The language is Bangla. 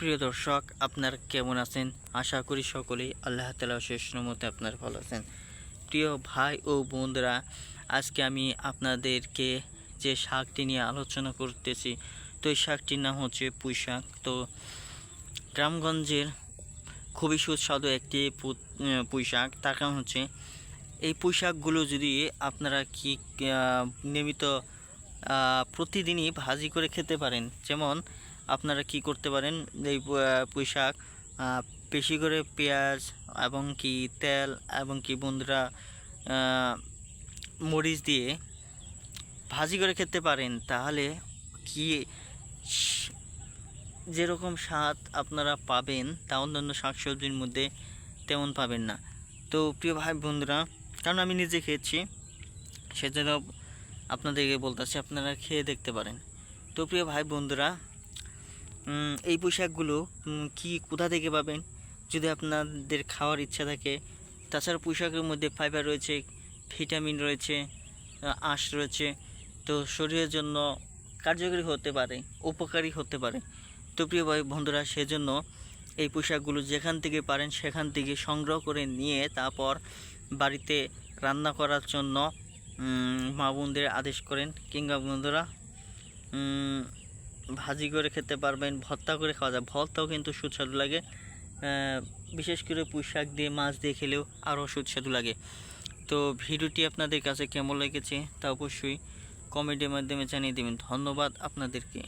প্রিয় দর্শক, আপনার কেমন আছেন? আশা করি সকলেই আল্লাহ তালা শেষ মতে আপনার ভালো আছেন। প্রিয় ভাই ও বোনরা, আজকে আমি আপনাদেরকে যে শাকটি নিয়ে আলোচনা করতেছি, তো এই শাকটির নাম হচ্ছে পুঁই শাক তো গ্রামগঞ্জের খুবই সুস্বাদু একটি পুঁই শাক তার কারণ হচ্ছে, এই পুঁই শাকগুলো যদি আপনারা কি নিয়মিত প্রতিদিনই ভাজি করে খেতে পারেন, যেমন আপনারা কি করতে পারেন? এই পুঁই শাক বেশি করে পেঁয়াজ এবং কি তেল এবং কি বন্ধুরা মরিচ দিয়ে ভাজি করে খেতে পারেন। তাহলে কি যেরকম স্বাদ আপনারা পাবেন, তা অন্যান্য শাকসবজির মধ্যে তেমন পাবেন না। তো প্রিয় ভাই বন্ধুরা, কারণ আমি নিজে খেয়েছি, সেজন্য আপনাদেরকে বলতেছি আপনারা খেয়ে দেখতে পারেন। তো প্রিয় ভাই বন্ধুরা এই পোশাকগুলো কি, কোথা থেকে পাবেন? যদি আপনাদের খাওয়ার ইচ্ছা থাকে। তাছাড়া পোশাকের মধ্যে ফাইবার রয়েছে ভিটামিন রয়েছে আঁশ রয়েছে। তো শরীরের জন্য কার্যকরী হতে পারে, উপকারী হতে পারে। তো প্রিয় ভাই বন্ধুরা, সেজন্য এই পোশাকগুলো যেখান থেকে পারেন, সেখান থেকে সংগ্রহ করে নিয়ে তারপর বাড়িতে রান্না করার জন্য মা বোনদের আদেশ করেন। কিংবা বন্ধুরা ভাজি করে খেতে পারবেন, ভর্তা করে খাওয়া যায়। ভর্তাও কিন্তু সুস্বাদু লাগে। বিশেষ করে পুঁই শাক দিয়ে, মাছ দিয়ে খেলেও আরও সুস্বাদু লাগে। তো ভিডিওটি আপনাদের কাছে কেমন লেগেছে তা অবশ্যই কমেডির মাধ্যমে জানিয়ে দেবেন। ধন্যবাদ আপনাদেরকে।